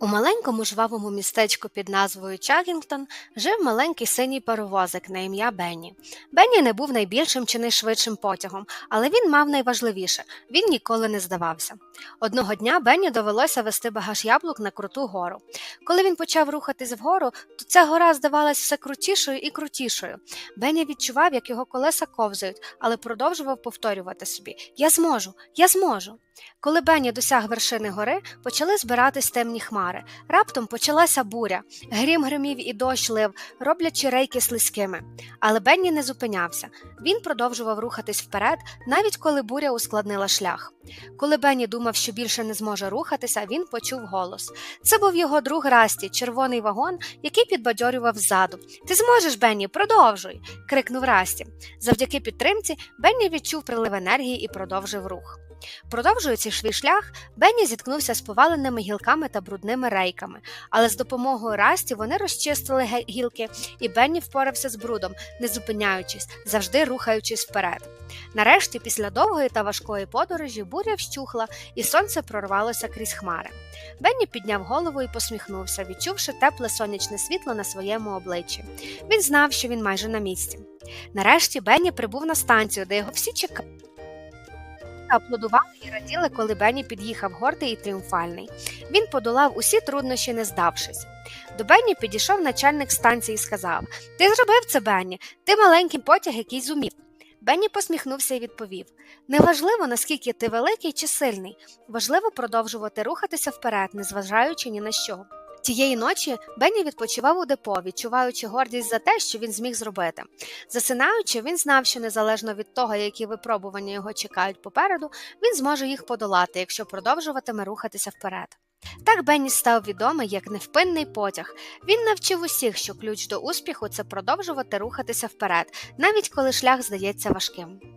У маленькому жвавому містечку під назвою Чагінгтон жив маленький синій паровозик на ім'я Бенні. Бенні не був найбільшим чи найшвидшим потягом, але він мав найважливіше він ніколи не здавався. Одного дня Бенні довелося вести багаж яблук на круту гору. Коли він почав рухатись вгору, то ця гора здавалась все крутішою і крутішою. Бенні відчував, як його колеса ковзають, але продовжував повторювати собі: Я зможу, я зможу. Коли Бенні досяг вершини гори, почали збиратись темні хмари. Раптом почалася буря. Грім гримів і дощ лив, роблячи рейки слизькими. Але Бенні не зупинявся. Він продовжував рухатись вперед, навіть коли буря ускладнила шлях. Коли Бенні думав, що більше не зможе рухатися, він почув голос. Це був його друг Расті, червоний вагон, який підбадьорював ззаду. Ти зможеш, Бенні, продовжуй. крикнув Расті. Завдяки підтримці Бенні відчув прилив енергії і продовжив рух. Продовжуючи свій шлях, Бенні зіткнувся з поваленими гілками та брудними рейками, але з допомогою Расті вони розчистили гілки, і Бенні впорався з брудом, не зупиняючись, завжди рухаючись вперед. Нарешті, після довгої та важкої подорожі, буря вщухла, і сонце прорвалося крізь хмари. Бенні підняв голову і посміхнувся, відчувши тепле сонячне світло на своєму обличчі. Він знав, що він майже на місці. Нарешті Бенні прибув на станцію, де його всі чекали. Аплодували і раділи, коли Бенні під'їхав гордий і тріумфальний. Він подолав усі труднощі, не здавшись. До Бенні підійшов начальник станції і сказав: Ти зробив це, Бенні, ти маленький потяг, який зумів. Бенні посміхнувся і відповів: Неважливо, наскільки ти великий чи сильний, важливо продовжувати рухатися вперед, незважаючи ні на що. Тієї ночі Бенні відпочивав у депо, відчуваючи гордість за те, що він зміг зробити. Засинаючи, він знав, що незалежно від того, які випробування його чекають попереду, він зможе їх подолати, якщо продовжуватиме рухатися вперед. Так Бенні став відомий як невпинний потяг. Він навчив усіх, що ключ до успіху це продовжувати рухатися вперед, навіть коли шлях здається важким.